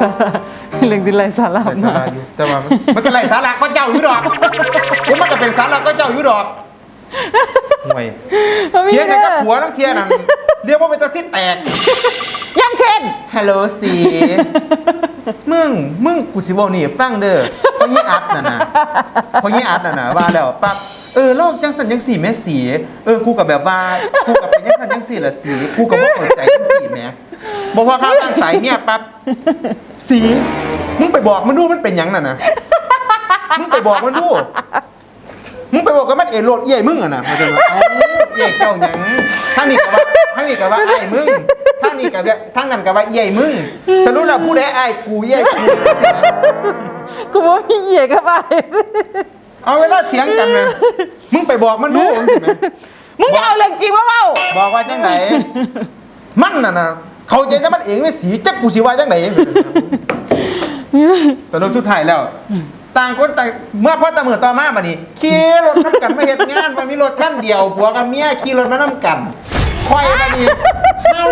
สาระเรื่องที่ไรสาระไร้สาระอยู่แต่ว่ามันมันก็ไรสาระก็เจ้าอยู่ดอกผมมันก็เป็นสาระก็เจ้าอยู่ดอกห่วยเทียงกันกับผัวทั้งเทียนั่นเรียกว่าเป็นตะซิดแตกยังเช่นฮัลโหลสีมึงมึงกูสิบอกนี่ฟังเด้อ เพราะยี่อัดน่ะนะเพราะยี่อัดน่ะนะว่าแล้วปั๊บเออโลกจังสันยังสี่แม่สีเออกูกับแบบว่ากูกับเป็นยังสันยังสี่ละสีกูกับว่าเปิดใจยังสี่แม่บอกว่าข้าวทางสายเนี่ยปั๊บสีมึงไปบอกมันดูมันเป็นหยังน่ะนะมึงไปบอกมันดูมึงไปบอกกับมันเอโรดเอี้ยมึงอะนะมันจอ เอี้ยเจ้าหยังทั้งนี้กับว่าทั้งนี้กับว่าไอ้ายมึงทั้งนี้กับว่าทั้งนั้นกับว่าเอี้ยมึงสรุปแล้วผู้ใดไอ้ายกูเอี้ยกูกูว่ามีเหยียกับไปเอาเวลาเถียงกันนะมึงไปบอกมันดูเห็นไหมมึงจะเอาเรื่องจริงมาเปล่าบอกว่าจังไหนมันน่ะนะเขาใจจะมันเองไม่สีจักกูสิว่าจังไหนสรุปสุดท้ายแล้ว ต่างคนต่างเมื่อพ่อตามือต่อมาบัดนี้ขี่รถน้ำกันมาเฮ็ดงานมันมีรถคันเดียวผัวกับเมียขี่รถมาน้ำกันคอยบัดนี้เฮา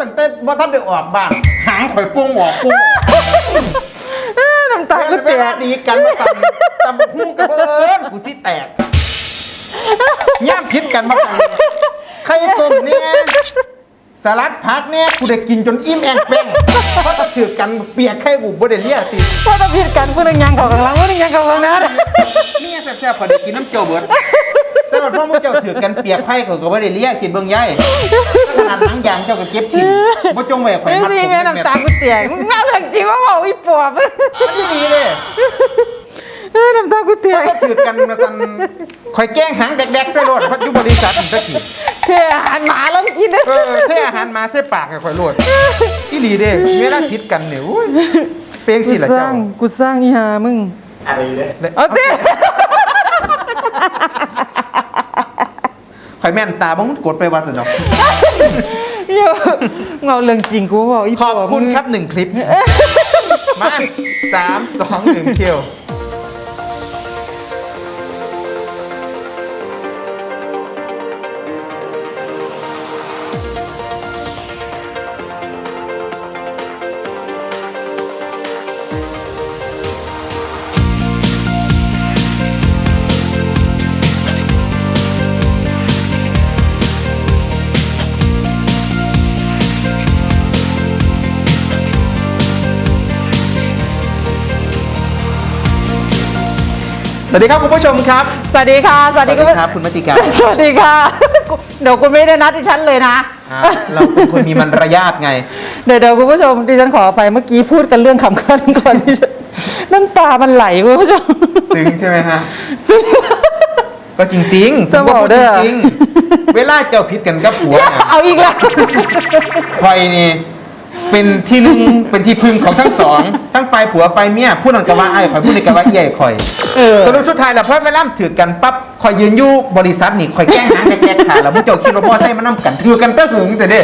ตั้งแต่บ่ทันได้ออกบ้านหางข่อยปุ้งออกปุ้งออกน้ำตาก็เวเตียลาดีกันมาตำตำหุ้งกับเอิญกูสิแตกย่ามพิษกันมากันไข่ต้มเนี่ย สลัดผักเนี่ยกูได้กินจนอิ่มแองแป้งเพราะจะถือกันเปียกไข่บุบบ่ได้เลียติพ่อต้องผิดกันผู้หนึงยังเขาข้างหลังผู้หนึงยังเขาข้างหน้าเนี่ยแซ่บๆพอได้กินน้ำเจียวเบิดแต่ว่าพ่อมึงเจ้าถือกันเปียกไข่เขาก็บ่ได้เลียกินเบิ่งใหญ่ขนาดหนังยางเจ้าก็เก็บทิ้งบ่จงไว้ให้ข่อยไม่มัดสิผมแม่น้ำตากูเตียมึงเอาเรื่องจริงมาเปล่าอีปอบมันดีเลยเออน้ำตากูเตียก็ถือกันมาตันข่อยแกล้งหางแดกๆใส่รถพัดอยู่บริษัทอีกสักทีเทอาหารหมาล องกินนะเออแท้อาหารมาใส่ปากให้ข่อยโลดอีหลีเด้เวลาผิดกันเนี่ยอุ้ยเปลงกูสิละสร้าเจ้างกูสร้างอีหามึง อะไรเลยเอาเต้ข่อยแม่นตาบ่มึงกดไปว่าซะเนาะเดี๋ยวเอาเรื่องจริงกูมาบอกอีขอบคุณครับหนึ่งคลิป มาสามสองหนึ่งเที่ยว สวัสดีครับคุณผู้ชมครับ สวัสดีค่ะ สวัสดีสวัสดีครับคุณมติกาสวัสดีค่ะกูเดี๋ยวคุณไม่ได้นัดดิฉันเลยนะอ่าเราเป็นคนมีมารยาทไง เดี๋ยวเดี๋ยวคุณผู้ชมดิฉันขอไปเมื่อกี้พูดกันเรื่องขำขันก่อนดิฉันน้ำตามันไหลคุณผู้ชม ซึ้งใช่ไหมฮะ ซึ่งก็จริงๆจะบอกเด้อผมว่าพูจริงๆเวลาเจ้าผิดกันกับผัวเนี่ยเอาอีกแล้วคอยนี่ เป็นที่ลึงเป็นที่พึ่งของทั้งสอง ทั้งฝ่ายผัวฝ่ายเมียพูดนั่นกับว่าไอ้คอยพูดนี่กับว่าเอี้ยคอยเออสรุปสุดท้ายแล้วเพื่อนไม่ล่ำถือกันปั๊บคอยยืนอยู่บริษัทนี่คอยแกล้งหางแกล้งขาแล้วมุเจ้าคิดว่าพ่อใช่มานั่กันถือกันก็หึงแต่เด้